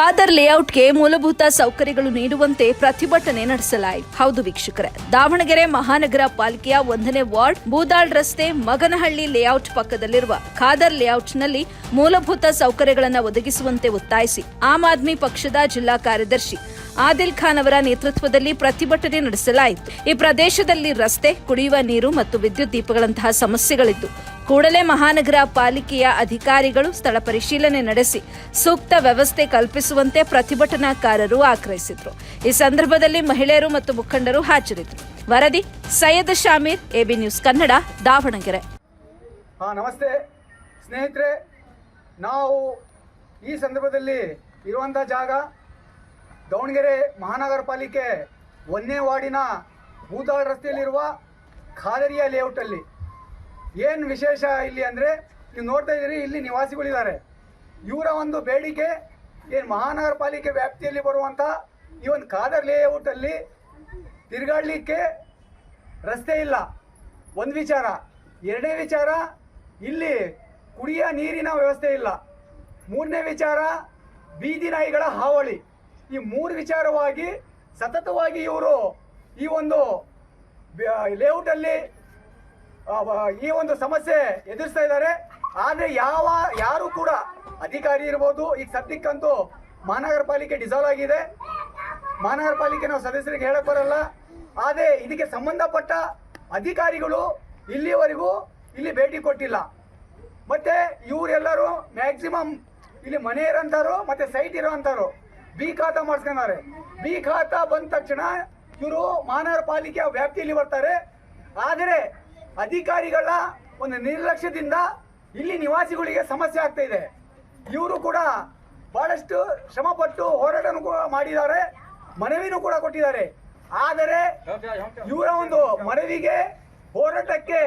ಖಾದರ್ ಲೇಔಟ್ಗೆ ಮೂಲಭೂತ ಸೌಕರ್ಯಗಳು ನೀಡುವಂತೆ ಪ್ರತಿಭಟನೆ ನಡೆಸಲಾಯಿತು. ಹೌದು ವೀಕ್ಷಕರೇ, ದಾವಣಗೆರೆ ಮಹಾನಗರ ಪಾಲಿಕೆಯ ಒಂದನೇ ವಾರ್ಡ್ ಬೂದಾಳ್ ರಸ್ತೆ ಮಗನಹಳ್ಳಿ ಲೇಔಟ್ ಪಕ್ಕದಲ್ಲಿರುವ ಖಾದರ್ ಲೇಔಟ್ನಲ್ಲಿ ಮೂಲಭೂತ ಸೌಕರ್ಯಗಳನ್ನು ಒದಗಿಸುವಂತೆ ಒತ್ತಾಯಿಸಿ ಆಮ್ ಆದ್ಮಿ ಪಕ್ಷದ ಜಿಲ್ಲಾ ಕಾರ್ಯದರ್ಶಿ ಆದಿಲ್ ಖಾನ್ ಅವರ ನೇತೃತ್ವದಲ್ಲಿ ಪ್ರತಿಭಟನೆ ನಡೆಸಲಾಯಿತು. ಈ ಪ್ರದೇಶದಲ್ಲಿ ರಸ್ತೆ, ಕುಡಿಯುವ ನೀರು ಮತ್ತು ವಿದ್ಯುತ್ ದೀಪಗಳಂತಹ ಸಮಸ್ಯೆಗಳಿದ್ದು, ಕೂಡಲೇ ಮಹಾನಗರ ಪಾಲಿಕೆಯ ಅಧಿಕಾರಿಗಳು ಸ್ಥಳ ಪರಿಶೀಲನೆ ನಡೆಸಿ, ಸೂಕ್ತ ವ್ಯವಸ್ಥೆ ಕಲ್ಪಿಸುವಂತೆ ಪ್ರತಿಭಟನಾಕಾರರು ಆಗ್ರಹಿಸಿದ್ರು. ಈ ಸಂದರ್ಭದಲ್ಲಿ ಮಹಿಳೆಯರು ಮತ್ತು ಮುಖಂಡರು ಹಾಜರಿದ್ದರು. ವರದಿ, ಸೈಯದ್ ಶಾಮೀರ್, ಎಬಿ ನ್ಯೂಸ್ ಕನ್ನಡ, ದಾವಣಗೆರೆ. ನಮಸ್ತೆ. ಸ್ನೇಹಿತರೆ, ನಾವು ಈ ಸಂದರ್ಭದಲ್ಲಿ ಇರುವಂತಹ ಜಾಗ ದಾವಣಗೆರೆ ಮಹಾನಗರ ಪಾಲಿಕೆ ಒಂದನೇ ವಾರ್ಡಿನ ಭೂತಾಳ್ ರಸ್ತೆಯಲ್ಲಿರುವ ಖಾದರಿಯ ಲೇಔಟಲ್ಲಿ. ಏನು ವಿಶೇಷ ಇಲ್ಲಿ ಅಂದರೆ, ನೀವು ನೋಡ್ತಾ ಇದ್ದೀರಿ, ಇಲ್ಲಿ ನಿವಾಸಿಗಳಿದ್ದಾರೆ. ಇವರ ಒಂದು ಬೇಡಿಕೆ, ಏನು ಮಹಾನಗರ ಪಾಲಿಕೆ ವ್ಯಾಪ್ತಿಯಲ್ಲಿ ಬರುವಂಥ ಈ ಒಂದು ಖಾದರ್ ಲೇಔಟಲ್ಲಿ ತಿರುಗಾಡಲಿಕ್ಕೆ ರಸ್ತೆ ಇಲ್ಲ. ಒಂದು ವಿಚಾರ. ಎರಡನೇ ವಿಚಾರ, ಇಲ್ಲಿ ಕುಡಿಯ ನೀರಿನ ವ್ಯವಸ್ಥೆ ಇಲ್ಲ. ಮೂರನೇ ವಿಚಾರ, ಬೀದಿ ನಾಯಿಗಳ ಹಾವಳಿ. ಈ ಮೂರು ವಿಚಾರವಾಗಿ ಸತತವಾಗಿ ಇವರು ಈ ಒಂದು ಲೇಔಟಲ್ಲಿ ಈ ಒಂದು ಸಮಸ್ಯೆ ಎದುರಿಸ್ತಾ ಇದ್ದಾರೆ. ಆದರೆ ಯಾವ, ಯಾರು ಕೂಡ ಅಧಿಕಾರಿ ಇರ್ಬೋದು. ಈಗ ಸದ್ಯಕ್ಕಂತೂ ಮಹಾನಗರ ಪಾಲಿಕೆ ಡಿಸಾಲ್ವ್ ಆಗಿದೆ. ಮಹಾನಗರ ಪಾಲಿಕೆ ನಾವು ಸದಸ್ಯರಿಗೆ ಹೇಳಕ್ ಬರಲ್ಲ. ಆದರೆ ಇದಕ್ಕೆ ಸಂಬಂಧಪಟ್ಟ ಅಧಿಕಾರಿಗಳು ಇಲ್ಲಿವರೆಗೂ ಇಲ್ಲಿ ಭೇಟಿ ಕೊಟ್ಟಿಲ್ಲ. ಮತ್ತೆ ಇವರೆಲ್ಲರೂ ಮ್ಯಾಕ್ಸಿಮಮ್ ಇಲ್ಲಿ ಮನೆ ಇರೋಂಥವ್ರು ಮತ್ತೆ ಸೈಟ್ ಇರೋಂಥವ್ರು ಬಿ ಖಾತಾ ಮಾಡಿಸ್ಕೊಂಡಾರೆ ಬಿ ಖಾತಾ ಬಂದ ತಕ್ಷಣ ಇವರು ಮಹಾನಗರ ಪಾಲಿಕೆ ವ್ಯಾಪ್ತಿಯಲ್ಲಿ ಬರ್ತಾರೆ. ಆದರೆ ಅಧಿಕಾರಿಗಳ ಒಂದು ನಿರ್ಲಕ್ಷ್ಯದಿಂದ ಇಲ್ಲಿ ನಿವಾಸಿಗಳಿಗೆ ಸಮಸ್ಯೆ ಆಗ್ತಾ ಇದೆ. ಇವರು ಕೂಡ ಬಹಳಷ್ಟು ಶ್ರಮಪಟ್ಟು ಹೋರಾಟನೂ ಕೂಡ ಮಾಡಿದ್ದಾರೆ. ಮನವಿನೂ ಕೂಡ ಕೊಟ್ಟಿದ್ದಾರೆ. ಆದರೆ ಇವರ ಒಂದು ಮನವಿಗೆ ಹೋರಾಟಕ್ಕೆ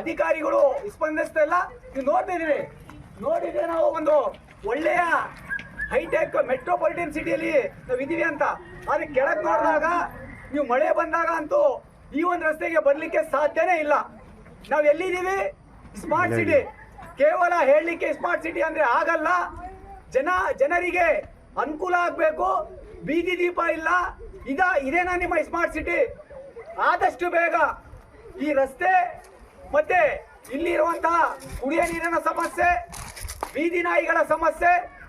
ಅಧಿಕಾರಿಗಳು ಸ್ಪಂದಿಸ್ತಾ ಇಲ್ಲ. ನೀವು ನೋಡ್ತಾ ಇದೀವಿ ನೋಡಿದ್ರೆ ನಾವು ಒಂದು ಒಳ್ಳೆಯ ಹೈಟೆಕ್ ಮೆಟ್ರೋಪಾಲಿಟನ್ ಸಿಟಿಯಲ್ಲಿ ನಾವು ಇದೀವಿ ಅಂತ. ಆದ್ರೆ ಕೆಳಗೆ ನೋಡಿದಾಗ ನೀವು ಮಳೆ ಬಂದಾಗ ಅಂತೂ ಈ ಒಂದು ರಸ್ತೆಗೆ ಬರಲಿಕ್ಕೆ ಸಾಧ್ಯನೇ ಇಲ್ಲ. ನಾವು ಎಲ್ಲಿದ್ದೀವಿ? ಸ್ಮಾರ್ಟ್ ಸಿಟಿ ಕೇವಲ ಹೇಳಲಿಕ್ಕೆ ಸ್ಮಾರ್ಟ್ ಸಿಟಿ ಅಂದ್ರೆ ಆಗಲ್ಲ. ಜನ ಜನರಿಗೆ ಅನುಕೂಲ ಆಗಬೇಕು. ಬೀದಿ ದೀಪ ಇಲ್ಲ. ಇದ ಇದೇನಾ ನಿಮ್ಮ ಸ್ಮಾರ್ಟ್ ಸಿಟಿ ಆದಷ್ಟು ಬೇಗ ಈ ರಸ್ತೆ ಮತ್ತೆ ಇಲ್ಲಿರುವಂತಹ ಕುಡಿಯ ನೀರಿನ ಸಮಸ್ಯೆ ಬೀದಿ ನಾಯಿಗಳ ಸಮಸ್ಯೆ